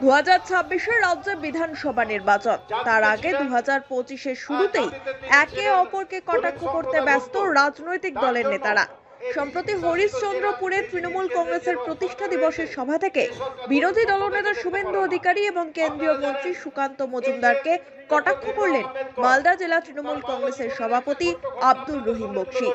দু হাজার ছাব্বিশে রাজ্য বিধানসভা নির্বাচন। তার আগে দু হাজার পঁচিশের শুরুতেই একে অপরকে কটাক্ষ করতে ব্যস্ত রাজনৈতিক দলের নেতারা। সম্প্রতি হরিশ্চন্দ্রপুরে তৃণমূল কংগ্রেসের প্রতিষ্ঠা দিবসের সভা থেকে বিরোধী দলনেতা শুভেন্দু অধিকারী এবং কেন্দ্রীয় মন্ত্রী সুকান্ত মজুমদারকে কটাক্ষ করলেন মালদা জেলা তৃণমূল কংগ্রেসের সভাপতি আব্দুর রহিম বক্সি।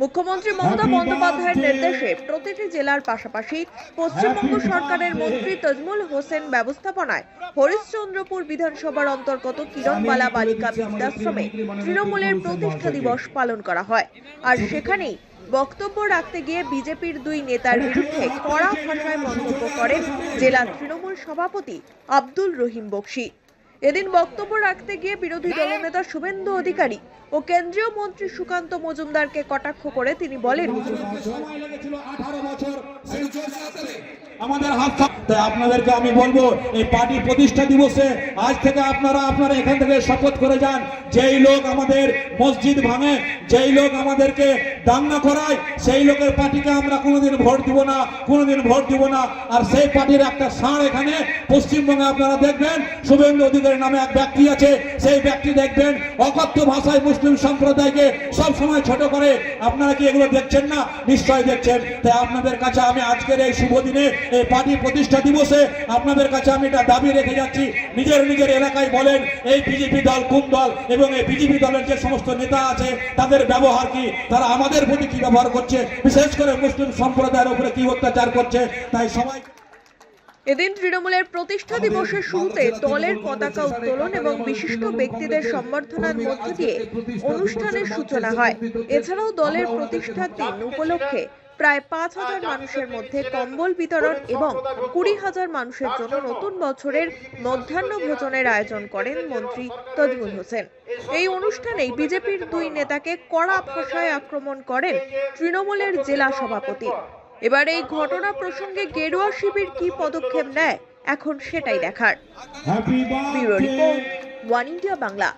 মুখ্যমন্ত্রী মমতা বন্দ্যোপাধ্যায়ের নির্দেশে প্রতিটি জেলার পাশাপাশি পশ্চিমবঙ্গ সরকারের মন্ত্রী তজমুল হোসেন ব্যবস্থাপনায় হরিশ্চন্দ্রপুর বিধানসভার অন্তর্গত কিরণবালা বালিকা বৃদ্ধাশ্রমে তৃণমূলের প্রতিষ্ঠা দিবস পালন করা হয়। আর সেখানেই বক্তব্য রাখতে গিয়ে বিজেপির দুই নেতার বিরুদ্ধে কড়া ভাষায় মন্তব্য করেন জেলা তৃণমূল সভাপতি আব্দুল রহিম বক্সি। এদিন বক্তব্য রাখতে গিয়ে বিরোধী দলনেতা শুভেন্দু অধিকারী ও কেন্দ্রীয় মন্ত্রী সুকান্ত মজুমদারকে কটাক্ষ করে তিনি বলেন আমাদের হাত তাই আপনাদেরকে আমি বলব, এই পার্টি প্রতিষ্ঠা দিবসে আজ থেকে আপনারা আপনারা এখান থেকে শপথ করে যান। যেই লোক আমাদের মসজিদ ভাঙে, যেই লোক আমাদেরকে দাঙ্গা করায়, সেই লোকের পার্টিকে আমরা কোনোদিন ভোট দিব না, কোনোদিন ভোট দিব না। আর সেই পার্টির একটা ষাঁড় এখানে পশ্চিমবঙ্গে আপনারা দেখবেন, শুভেন্দু অধিকারী নামে এক ব্যক্তি আছে, সেই ব্যক্তি দেখবেন, অকথ্য ভাষায় মুসলিম সম্প্রদায়কে সব সময় ছোট করে। আপনারা কি এগুলো দেখছেন না? নিশ্চয় দেখছেন। তাই আপনাদের কাছে আমি আজকের এই শুভ দিনে এই পার্টি প্রতিষ্ঠা দিবসে আপনাদের কাছে আমি এটা দাবি রেখে যাচ্ছি। নিজের নিজের এলাকায় বলেন এই বিজেপি দল কোন দল এবং এই বিজেপি দলের যে সমস্ত নেতা আছে তাদের ব্যবহার কি? তারা আমাদের প্রতি কি ব্যবহার করছে? বিশেষ করে মুসলিম সম্প্রদায়ের উপরে কি অত্যাচার করছে? তাই সবাই এদিন তৃণমূলের প্রতিষ্ঠা দিবসের শুরুতে দলের পতাকা উত্তোলন এবং বিশিষ্ট ব্যক্তিদের সম্বর্ধনার মধ্য দিয়ে অনুষ্ঠানের সূচনা হয়। এছাড়াও দলের প্রতিষ্ঠার দিন উপলক্ষে প্রায় পাঁচ হাজার মানুষের মধ্যে কম্বল বিতরণ এবং কুড়ি হাজার মানুষের জন্য নতুন বছরের মধ্যাহ্ন ভোজনের আয়োজন করেন মন্ত্রী তজমুল হোসেন। এই অনুষ্ঠানে বিজেপির দুই নেতাকে কড়া ভাষায় আক্রমণ করেন তৃণমূলের জেলা সভাপতি। এবার এই ঘটনা প্রসঙ্গে গেরুয়া শিবির কি পদক্ষেপ নেয়? এখন সেটাই দেখার। Bureau report One India Bangla.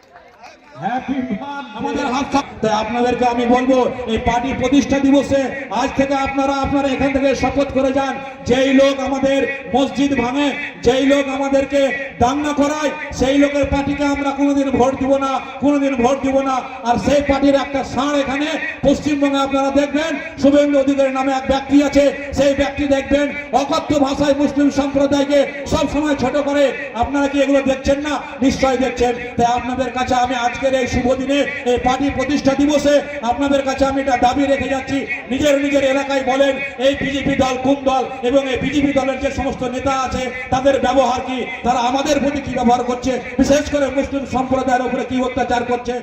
আমাদের হাত তাই আপনাদেরকে আমি বলব, এই পার্টি প্রতিষ্ঠা দিবসে আজ থেকে আপনারা আপনারা এখান থেকে শপথ করে যান। যেই লোক আমাদের মসজিদ ভাঙে, যেই লোক আমাদেরকে দাঙ্গা করায় সেই লোকের পার্টিকে আমরা কোনোদিন ভোট দিব না, কোনোদিন ভোট দিব না। আর সেই পার্টির একটা ষাঁড় এখানে পশ্চিমবঙ্গে আপনারা দেখবেন, শুভেন্দু অধিকারী নামে এক ব্যক্তি আছে, সেই ব্যক্তি দেখবেন, অকথ্য ভাষায় মুসলিম সম্প্রদায়কে সব সময় ছোট করে। আপনারা কি এগুলো দেখছেন না? নিশ্চয় দেখছেন। তাই আপনাদের কাছে আমি আজকের এই শুভ দিনে এই পার্টি প্রতিষ্ঠা দিবসে আপনাদের কাছে আমি এটা দাবি রেখে যাচ্ছি। নিজের নিজের এলাকায় বলেন, এই বিজেপি দল কোন দল? এবং এই বিজেপি দলের যে সমস্ত নেতা আছে, তাদের ব্যবহার কি? তারা আমাদের প্রতি কি ব্যবহার করছে? বিশেষ করে মুসলিম সম্প্রদায়ের উপরে কি অত্যাচার করছে?